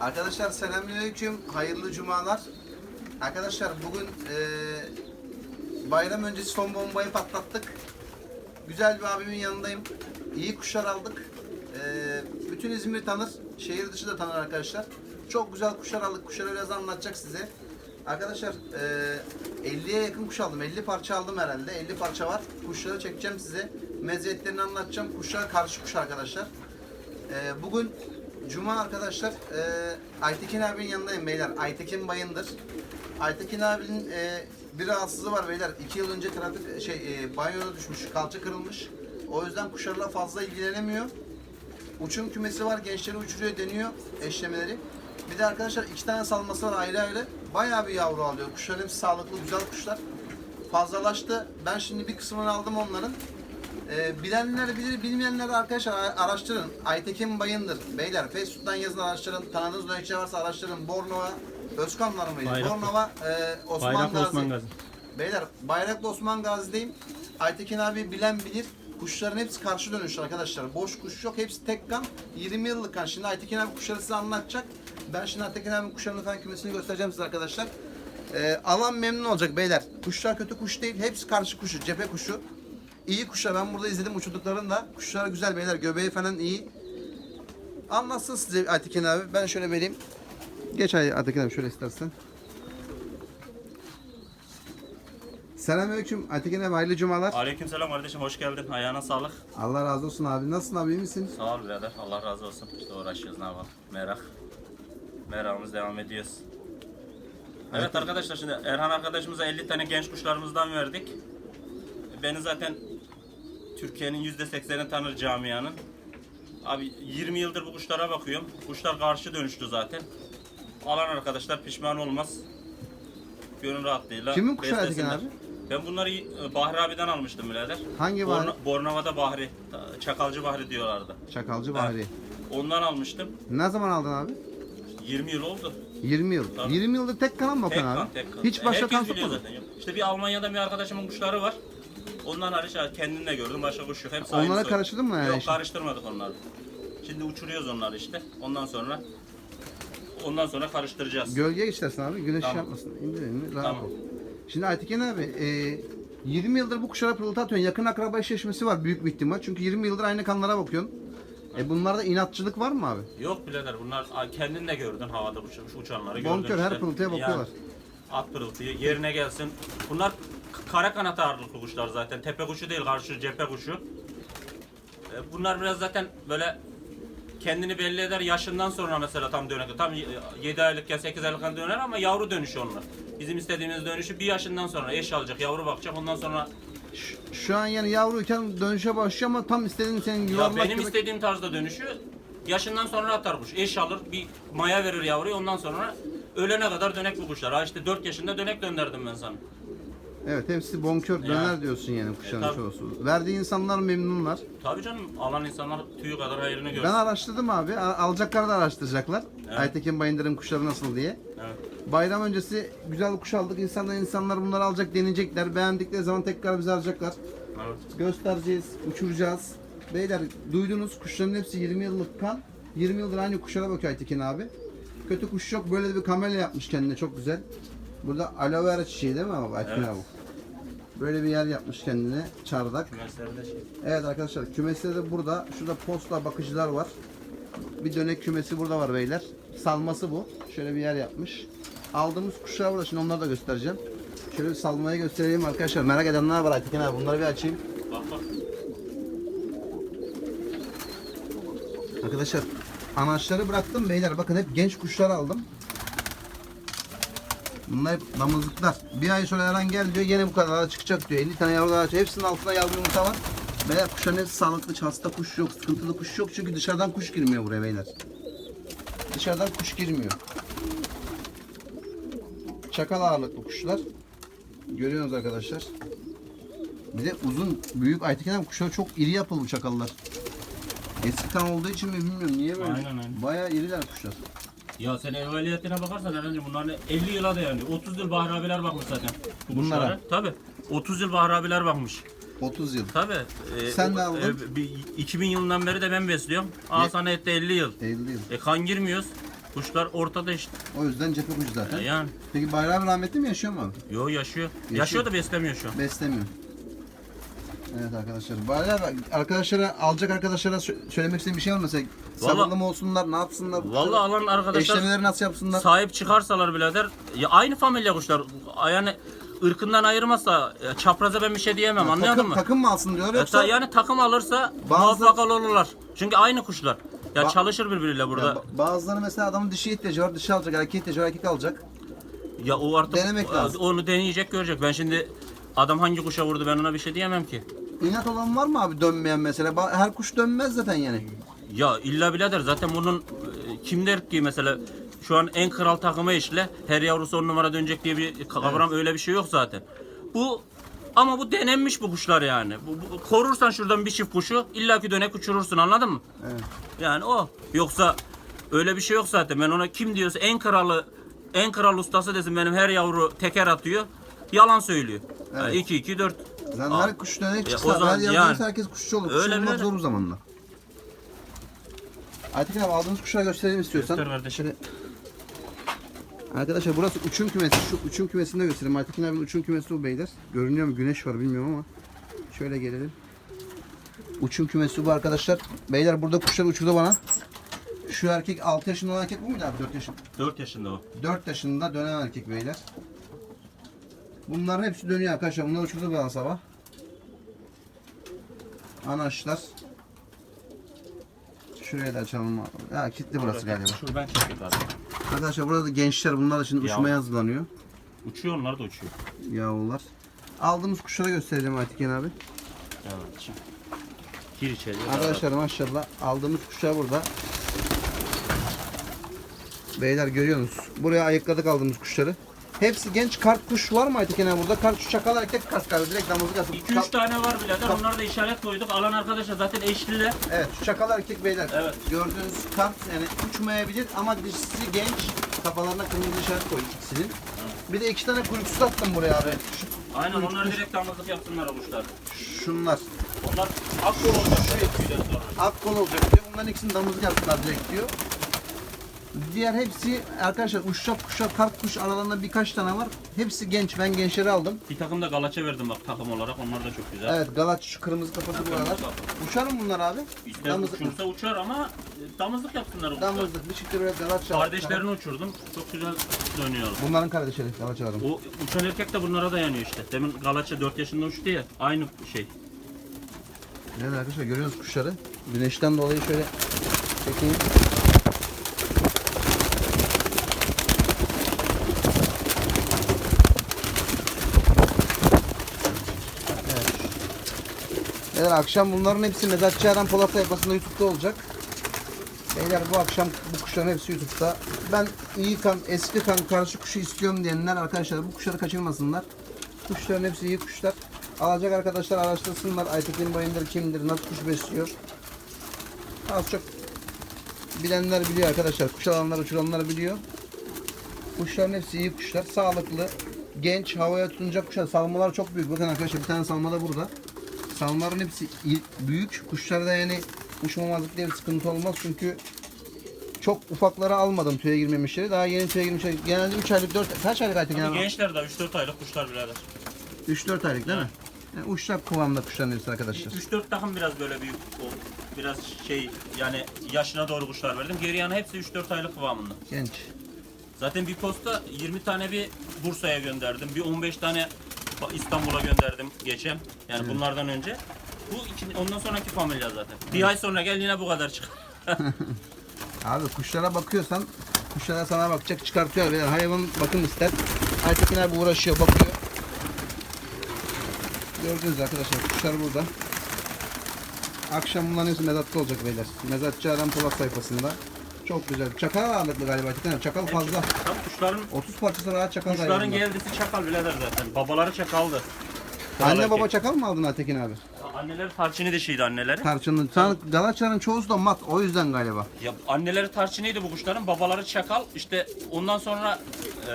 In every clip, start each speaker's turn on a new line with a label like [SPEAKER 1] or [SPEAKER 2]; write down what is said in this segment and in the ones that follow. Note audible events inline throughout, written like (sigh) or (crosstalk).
[SPEAKER 1] Arkadaşlar selamünaleyküm. Hayırlı cumalar. Arkadaşlar bugün eee, bayram öncesi son bombayı patlattık. Güzel bir abimin yanındayım. İyi kuşlar aldık. Eee, bütün İzmir tanır. Şehir dışı da tanır arkadaşlar. Çok güzel kuşlar aldık. Kuşları biraz anlatacak size. Arkadaşlar eee 50'ye yakın kuş aldım. 50 parça aldım herhalde. 50 parça var. Kuşları çekeceğim size. Meziyetlerini anlatacağım. Kuşlar karşı kuş arkadaşlar. Ee, bugün Cuma arkadaşlar ee, Aytekin abinin yanındayım beyler. Aytekin Bayındır. Aytekin abinin ee, bir rahatsızlığı var beyler. İki yıl önce trafik şey ee, banyoda düşmüş, kalça kırılmış. O yüzden kuşlarla fazla ilgilenemiyor. Uçum kümesi var, gençleri uçuruyor, deniyor eşlemeleri. Bir de arkadaşlar iki tane salması var ayrı ayrı. Bayağı bir yavru alıyor. Kuşlar hepsi sağlıklı, güzel kuşlar. Fazlalaştı. Ben şimdi bir kısmını aldım onların. Ee, bilenler bilir, bilmeyenler arkadaşlar araştırın. Aytekin Bayındır. Beyler Facebook'tan yazın araştırın. Tanıdığınız dönekçe varsa araştırın. Bornova, Özkanlar mıydı?
[SPEAKER 2] Bayraklı.
[SPEAKER 1] Bornova, e, Osman
[SPEAKER 2] Bayraklı
[SPEAKER 1] Gazi.
[SPEAKER 2] Osman Gazi.
[SPEAKER 1] Beyler Bayraklı Osman Gazi'deyim. Aytekin abi bilen bilir. Kuşların hepsi karşı dönüşlü arkadaşlar. Boş kuş yok. Hepsi tek kan. 20 yıllık kan. Şimdi Aytekin abi kuşları size anlatacak. Ben şimdi Aytekin abinin kuşlarını falan kümesini göstereceğim size arkadaşlar. Ee, alan memnun olacak beyler. Kuşlar kötü kuş değil. Hepsi karşı kuşu. Cephe kuşu. İyi kuşlar. Ben burada izledim uçurduklarını da. Kuşlar güzel beyler. Göbeği falan iyi. Anlatsın size Aytekin abi. Ben şöyle vereyim. Geç Ay- Aytekin abi şöyle istersen. Selamünaleyküm Aytekin abi hayırlı cumalar.
[SPEAKER 2] Aleykümselam kardeşim hoş geldin. Ayağına sağlık.
[SPEAKER 1] Allah razı olsun abi. Nasılsın abi iyi misin?
[SPEAKER 2] Sağ ol birader. Allah razı olsun. İşte uğraşıyoruz ne yapalım. Merak. Merakımız devam ediyoruz. Evet arkadaşlar şimdi Erhan arkadaşımıza 50 tane genç kuşlarımızdan verdik. Beni zaten Türkiye'nin %80'ini tanır camianın. Abi 20 yıldır bu kuşlara bakıyorum. Kuşlar karşı dönüştü zaten. Alan arkadaşlar pişman olmaz. Gönül rahatlığıyla
[SPEAKER 1] Kimin kuşu
[SPEAKER 2] beslesinler.
[SPEAKER 1] abi?
[SPEAKER 2] Ben bunları e, Bahri abiden almıştım birader.
[SPEAKER 1] Hangi Bahri?
[SPEAKER 2] Bornova'da Bahri. Çakalcı Bahri diyorlardı.
[SPEAKER 1] Çakalcı Bahri.
[SPEAKER 2] Ondan almıştım.
[SPEAKER 1] Ne zaman aldın abi?
[SPEAKER 2] 20 yıl oldu.
[SPEAKER 1] 20 yıl.
[SPEAKER 2] Tabii.
[SPEAKER 1] 20 yıldır tek kalan mı
[SPEAKER 2] Tek kan,
[SPEAKER 1] abi?
[SPEAKER 2] tek kan.
[SPEAKER 1] Hiç başka kan
[SPEAKER 2] biliyor zaten. Yok. İşte bir Almanya'da bir arkadaşımın kuşları var. Ondan hariç ha, kendimle gördüm. Başka kuş yok. Hepsi
[SPEAKER 1] Onlara
[SPEAKER 2] aynı soy.
[SPEAKER 1] karıştırdın mı yani
[SPEAKER 2] Yok
[SPEAKER 1] işte?
[SPEAKER 2] karıştırmadık onları. Şimdi uçuruyoruz onları işte. Ondan sonra ondan sonra karıştıracağız.
[SPEAKER 1] Gölgeye istersen abi. Güneş
[SPEAKER 2] Tamam.
[SPEAKER 1] yapmasın. İndir elini. Rahat
[SPEAKER 2] Tamam.
[SPEAKER 1] ol. Şimdi Aytekin abi e, 20 yıldır bu kuşlara pırıltı atıyorsun. Yakın akraba eşleşmesi var büyük bir ihtimal. Çünkü 20 yıldır aynı kanlara bakıyorsun. E bunlarda inatçılık var mı abi?
[SPEAKER 2] Yok birader bunlar a, kendin de gördün havada uç, uçanları gördün.
[SPEAKER 1] Bonkör, her pırıltıya bakıyorlar.
[SPEAKER 2] at pırıltıyı yerine gelsin. Bunlar kara kanat ağırlıklı kuşlar zaten. Tepe kuşu değil karşı cephe kuşu. E, Bunlar biraz zaten böyle kendini belli eder yaşından sonra mesela tam dönek. Tam 7 aylıkken 8 aylıkken döner ama yavru dönüşü onlar. Bizim istediğimiz dönüşü bir yaşından sonra eş alacak, yavru bakacak. Ondan sonra
[SPEAKER 1] Şu an yani yavruyken dönüşe başlıyor ama tam istediğin senin
[SPEAKER 2] ya benim
[SPEAKER 1] gibi-
[SPEAKER 2] istediğim tarzda dönüşü yaşından sonra atar kuş. Eş alır, bir maya verir yavruyu. Ondan sonra ölene kadar dönek bu kuşlar. Ha işte 4 yaşında dönek döndürdüm ben sana.
[SPEAKER 1] Evet hepsi bonkör döner
[SPEAKER 2] Ya.
[SPEAKER 1] diyorsun yani kuşların
[SPEAKER 2] E, tabii.
[SPEAKER 1] çoğusu. Verdiği insanlar memnunlar.
[SPEAKER 2] Tabii canım alan insanlar tüyü kadar hayrını görsün.
[SPEAKER 1] Ben araştırdım abi. A- Alacaklar da araştıracaklar. Aytekin Bayındır'ın kuşları nasıl diye.
[SPEAKER 2] Evet.
[SPEAKER 1] Bayram öncesi güzel kuş aldık. İnsanlar insanlar bunları alacak, deneyecekler. Beğendikleri zaman tekrar bizi alacaklar.
[SPEAKER 2] evet.
[SPEAKER 1] Göstereceğiz, uçuracağız. Beyler duydunuz kuşların hepsi 20 yıllık kan. 20 yıldır aynı kuşlara bakıyor Aytekin abi. Kötü kuş yok. Böyle de bir kamera yapmış kendine çok güzel. Burada aloe vera çiçeği değil mi abi
[SPEAKER 2] Evet.
[SPEAKER 1] abi? Böyle bir yer yapmış kendine. Çardak.
[SPEAKER 2] Kümeslerde şey.
[SPEAKER 1] Evet arkadaşlar kümesleri de burada. Şurada posta bakıcılar var. Bir dönek kümesi burada var beyler. Salması bu. Şöyle bir yer yapmış. Aldığımız kuşlar burada. Şimdi onları da göstereceğim. Şöyle bir salmayı göstereyim arkadaşlar. Merak edenler var Aytekin abi. Bunları bir açayım.
[SPEAKER 2] Bak bak.
[SPEAKER 1] Arkadaşlar anaçları bıraktım beyler. Bakın hep genç kuşlar aldım. Bunlar hep damızlıklar. Bir ay sonra Eren gel diyor gene bu kadar çıkacak diyor. 50 tane yavru daha açıyor. Hepsinin altında yavru yumurta var. Beyler kuşların hepsi sağlıklı. Hasta kuş yok. Sıkıntılı kuş yok. Çünkü dışarıdan kuş girmiyor buraya beyler. Dışarıdan kuş girmiyor. Çakal ağırlıklı kuşlar. Görüyorsunuz arkadaşlar. Bir de uzun, büyük Aytekin kuşlar çok iri yapılı bu çakallar. Eskiden olduğu için mi bilmiyorum niye böyle.
[SPEAKER 2] Aynen, aynen.
[SPEAKER 1] Bayağı iriler kuşlar.
[SPEAKER 2] Ya sen evveliyetine bakarsan herhalde bunların 50 yıla da yani. 30 yıl Bahri abiler bakmış zaten. bu
[SPEAKER 1] Bunlara?
[SPEAKER 2] kuşlara. Tabii. 30 yıl Bahri abiler bakmış.
[SPEAKER 1] 30 yıl.
[SPEAKER 2] Tabii. Ee,
[SPEAKER 1] Sen ne aldın?
[SPEAKER 2] e, bir 2000 yılından beri de ben besliyorum. Al
[SPEAKER 1] Ne?
[SPEAKER 2] sana etti 50 yıl.
[SPEAKER 1] 50 yıl.
[SPEAKER 2] E kan girmiyoruz. Kuşlar ortada işte.
[SPEAKER 1] O yüzden cephe kuşu zaten.
[SPEAKER 2] E, Yani.
[SPEAKER 1] Peki Bayram rahmetli mi yaşıyor mu abi?
[SPEAKER 2] Yo yaşıyor. Yaşıyor da beslemiyor şu an.
[SPEAKER 1] Beslemiyor. Evet arkadaşlar. Abi arkadaşlara alacak arkadaşlara sö- söylemek istediğim bir şey var mı? Mesela
[SPEAKER 2] Vallahi-
[SPEAKER 1] sabırlı mı olsunlar, ne yapsınlar?
[SPEAKER 2] Vallahi alan arkadaşlar
[SPEAKER 1] Eşlemeleri nasıl yapsınlar?
[SPEAKER 2] sahip çıkarsalar birader ya aynı familya kuşlar. Yani ırkından ayırmazsa ya çapraza ben bir şey diyemem anladın
[SPEAKER 1] takım,
[SPEAKER 2] mı?
[SPEAKER 1] takım mı alsın diyor
[SPEAKER 2] Ya
[SPEAKER 1] yoksa?
[SPEAKER 2] ta- yani takım alırsa
[SPEAKER 1] Bazı-
[SPEAKER 2] muvaffak olurlar. Çünkü aynı kuşlar. Ya
[SPEAKER 1] Ba-
[SPEAKER 2] çalışır birbiriyle burada.
[SPEAKER 1] Ya
[SPEAKER 2] Ya,
[SPEAKER 1] ba- bazıları mesela adamın dişi ihtiyacı var, dişi alacak, erkek ihtiyacı var, erkek alacak.
[SPEAKER 2] o artık
[SPEAKER 1] Denemek lazım.
[SPEAKER 2] onu deneyecek görecek. Ben şimdi adam hangi kuşa vurdu ben ona bir şey diyemem ki.
[SPEAKER 1] İnat olan var mı abi dönmeyen mesela? Her kuş dönmez zaten yani.
[SPEAKER 2] Ya illa birader zaten bunun e, kim der ki mesela şu an en kral takımı işle her yavrusu on numara dönecek diye bir kavram öyle bir şey yok zaten. Bu ama bu denenmiş bu kuşlar yani. Bu, bu- korursan şuradan bir çift kuşu illaki dönek uçurursun anladın mı?
[SPEAKER 1] Evet.
[SPEAKER 2] Yani o. Yoksa öyle bir şey yok zaten. Ben ona kim diyorsa en kralı en kral ustası desin benim her yavru teker atıyor. Yalan söylüyor.
[SPEAKER 1] Evet.
[SPEAKER 2] 2 2 4. Aa.
[SPEAKER 1] her kuş dönek çıksa,
[SPEAKER 2] zaman
[SPEAKER 1] her yer
[SPEAKER 2] yani-
[SPEAKER 1] herkes kuşçu olur. Kuş
[SPEAKER 2] Öyle
[SPEAKER 1] olmak
[SPEAKER 2] bile-
[SPEAKER 1] zor bu zamanla. Aytekin abi aldığımız kuşları gösterelim istiyorsan.
[SPEAKER 2] Göster kardeşim.
[SPEAKER 1] Şöyle- Arkadaşlar burası uçum kümesi. Şu uçum kümesini de göstereyim. Aytekin abinin uçum kümesi bu beyler. Görünüyor mu? Güneş var bilmiyorum ama. Şöyle gelelim. Uçum kümesi bu arkadaşlar. Beyler burada kuşlar uçurdu bana. Şu erkek 6 yaşında olan erkek bu muydu abi 4 yaşında?
[SPEAKER 2] 4 yaşında o.
[SPEAKER 1] 4 yaşında dönen erkek beyler. Bunların hepsi dönüyor arkadaşlar. Bunlar uçurdu bana sabah. Anaçlar. Şuraya da açalım. Ya kilitli burası galiba.
[SPEAKER 2] Şuradan çektik abi.
[SPEAKER 1] Arkadaşlar burada da gençler bunlar da şimdi
[SPEAKER 2] Ya.
[SPEAKER 1] uçmaya hazırlanıyor.
[SPEAKER 2] Uçuyor onlar da uçuyor.
[SPEAKER 1] Yavrular. Aldığımız kuşları gösterelim Aytiken abi.
[SPEAKER 2] Evet. Şimdi. Gir içeriye.
[SPEAKER 1] Arkadaşlar maşallah aldığımız kuşlar burada. Beyler görüyorsunuz. Buraya ayıkladık aldığımız kuşları. Hepsi genç kart kuş var mı Aytiken abi burada? Kart şu çakal erkek kart galiba direkt damızlık atıldı.
[SPEAKER 2] 2-3 tane var birader. Onlara da işaret koyduk. Alan arkadaşlar zaten eşliler.
[SPEAKER 1] Evet şu çakal erkek beyler.
[SPEAKER 2] Evet.
[SPEAKER 1] Gördüğünüz kart yani uçmayabilir ama dişisi genç. Kafalarına kırmızı işaret koyduk ikisinin. Bir de iki tane kuyruksuz attım buraya abi. Şu-
[SPEAKER 2] Aynen onlar direkt damızlık yapsınlar o kuşlar.
[SPEAKER 1] şunlar.
[SPEAKER 2] Onlar akkol olacak. Şu.
[SPEAKER 1] Ak kol olacak diyor. Bunların ikisini damızlık yaptılar direkt diyor. Diğer hepsi arkadaşlar uçacak kuşak kart kuş aralarında birkaç tane var. Hepsi genç. Ben gençleri aldım.
[SPEAKER 2] Bir takım da galaça verdim bak takım olarak. Onlar da çok güzel.
[SPEAKER 1] Evet galaç şu kırmızı kafası buralar.
[SPEAKER 2] kafa.
[SPEAKER 1] Uçar mı bunlar abi?
[SPEAKER 2] İster
[SPEAKER 1] Damızlık mı?
[SPEAKER 2] uçursa uçar ama e, damızlık yapsınlar kuşlar.
[SPEAKER 1] Damızlık. Bir çifte böyle galaç
[SPEAKER 2] Kardeşlerini uçurdum. Çok güzel dönüyorlar.
[SPEAKER 1] Bunların kardeşleri galaçalarım.
[SPEAKER 2] O uçan erkek de bunlara dayanıyor işte. Demin Galaça 4 yaşında uçtu ya. Aynı şey.
[SPEAKER 1] Evet arkadaşlar görüyoruz kuşları. Güneşten dolayı şöyle çekeyim. Evet. Beyler akşam bunların hepsi Mezatçı Eren Polat sayfasında YouTube'da olacak. Beyler bu akşam bu kuşların hepsi YouTube'da. Ben iyi kan, eski kan, karşı kuşu istiyorum diyenler arkadaşlar bu kuşları kaçırmasınlar. Kuşların hepsi iyi kuşlar. Alacak arkadaşlar araştırsınlar. Aytekin Bayındır kimdir, nasıl kuş besliyor. Az çok bilenler biliyor arkadaşlar. Kuş alanlar, uçuranlar biliyor. Kuşların hepsi iyi kuşlar. Sağlıklı, genç, havaya tutunacak kuşlar. Salmalar çok büyük. Bakın arkadaşlar bir tane salma da burada. Salmaların hepsi büyük. Kuşlarda yani uçmamazlık diye bir sıkıntı olmaz. Çünkü çok ufakları almadım tüye girmemişleri. Daha yeni tüye girmişler. Genelde 3 aylık, 4 kaç aylık Aytekin abi?
[SPEAKER 2] Gençler de 3-4 aylık kuşlar birader.
[SPEAKER 1] 3-4 aylık değil mi? Yani uçacak kıvamda kuşların hepsi arkadaşlar.
[SPEAKER 2] 3-4 takım biraz böyle büyük o biraz şey yani yaşına doğru kuşlar verdim. Geri yana hepsi 3-4 aylık kıvamında.
[SPEAKER 1] Genç.
[SPEAKER 2] Zaten bir posta 20 tane bir Bursa'ya gönderdim. Bir 15 tane İstanbul'a gönderdim geçen. Yani bunlardan önce. Bu iki, ondan sonraki familya zaten. Bir ay sonra gel yine bu kadar çık. (laughs)
[SPEAKER 1] Abi kuşlara bakıyorsan kuşlara sana bakacak çıkartıyor. Yani hayvan bakım ister. Aytekin abi uğraşıyor bakıyor. Gördünüz arkadaşlar kuşlar burada. Akşam bunların hepsi mezatta olacak beyler. Mezatçı Adam Polat sayfasında. Çok güzel. Çakal ağırlıklı galiba Aytekin abi. Çakal fazla.
[SPEAKER 2] Tam kuşların
[SPEAKER 1] 30 parçası rahat çakal
[SPEAKER 2] kuşların
[SPEAKER 1] galiba.
[SPEAKER 2] geldisi çakal birader zaten. Babaları çakaldı.
[SPEAKER 1] Anne baba çakal mı aldın Aytekin abi?
[SPEAKER 2] Anneleri tarçını dişiydi anneleri.
[SPEAKER 1] Tarçınlı. Sen Galaçların çoğusu da mat. O yüzden galiba.
[SPEAKER 2] Ya anneleri tarçınıydı bu kuşların, babaları çakal. İşte ondan sonra e,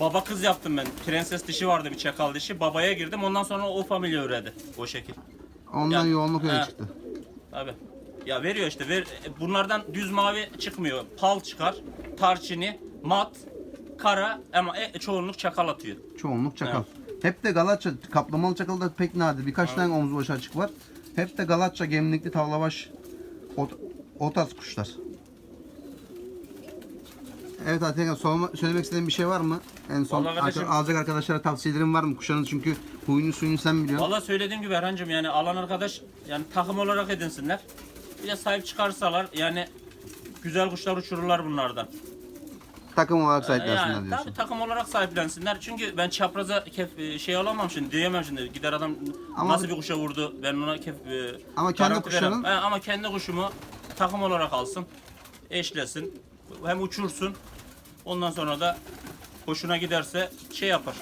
[SPEAKER 2] baba kız yaptım ben. Prenses dişi vardı bir çakal dişi. Babaya girdim. Ondan sonra o familya üredi. O şekil.
[SPEAKER 1] Ondan
[SPEAKER 2] Ya,
[SPEAKER 1] yoğunluk öyle
[SPEAKER 2] he.
[SPEAKER 1] çıktı.
[SPEAKER 2] Abi. Ya veriyor işte. Ver, bunlardan düz mavi çıkmıyor. Pal çıkar. Tarçini, mat, kara ama e, çoğunluk çakal atıyor.
[SPEAKER 1] Çoğunluk çakal. Hep de Galatça, kaplamalı çakal da pek nadir. Birkaç tane omuz başı açık var. Hep de Galatça, gemlikli, tavlavaş, o, o tarz kuşlar. Evet Atakan sorma- söylemek istediğin bir şey var mı? En son
[SPEAKER 2] Vallahi
[SPEAKER 1] arka- alacak arkadaşlara tavsiyelerin var mı? Kuşların çünkü huyunu suyunu sen biliyorsun.
[SPEAKER 2] Valla söylediğim gibi Erhan'cığım yani alan arkadaş yani takım olarak edinsinler. De sahip çıkarsalar yani güzel kuşlar uçururlar bunlardan.
[SPEAKER 1] Takım olarak sahiplensinler
[SPEAKER 2] Yani
[SPEAKER 1] diyorsun.
[SPEAKER 2] tabii takım olarak sahiplensinler. Çünkü ben çapraza kef, e, şey alamam şimdi diyemem şimdi. Gider adam
[SPEAKER 1] Ama-
[SPEAKER 2] nasıl bir kuşa vurdu ben ona kef e,
[SPEAKER 1] Ama kendi
[SPEAKER 2] veremem. He, ama kendi kuşumu takım olarak alsın. Eşlesin. Hem uçursun. Ondan sonra da hoşuna giderse şey yapar.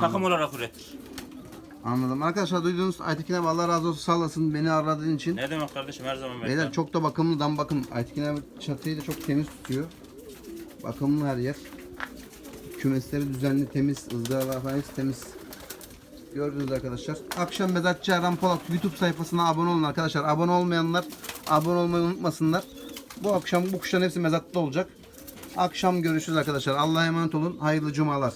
[SPEAKER 2] Takım olarak üretir.
[SPEAKER 1] Anladım. Arkadaşlar duyduğunuz Aytekin abi Allah razı olsun sağ olasın beni aradığın için.
[SPEAKER 2] Ne demek kardeşim her zaman
[SPEAKER 1] Beyler çok da bakımlı dam bakım. Aytekin abi çatıyı da çok temiz tutuyor. Bakımlı her yer. Kümesleri düzenli, temiz, ızgaralar falan hepsi temiz. Gördünüz arkadaşlar. Akşam Mezatçı Erhan Polat YouTube sayfasına abone olun arkadaşlar. Abone olmayanlar abone olmayı unutmasınlar. Bu akşam bu kuşların hepsi mezatta olacak. Akşam görüşürüz arkadaşlar. Allah'a emanet olun. Hayırlı cumalar.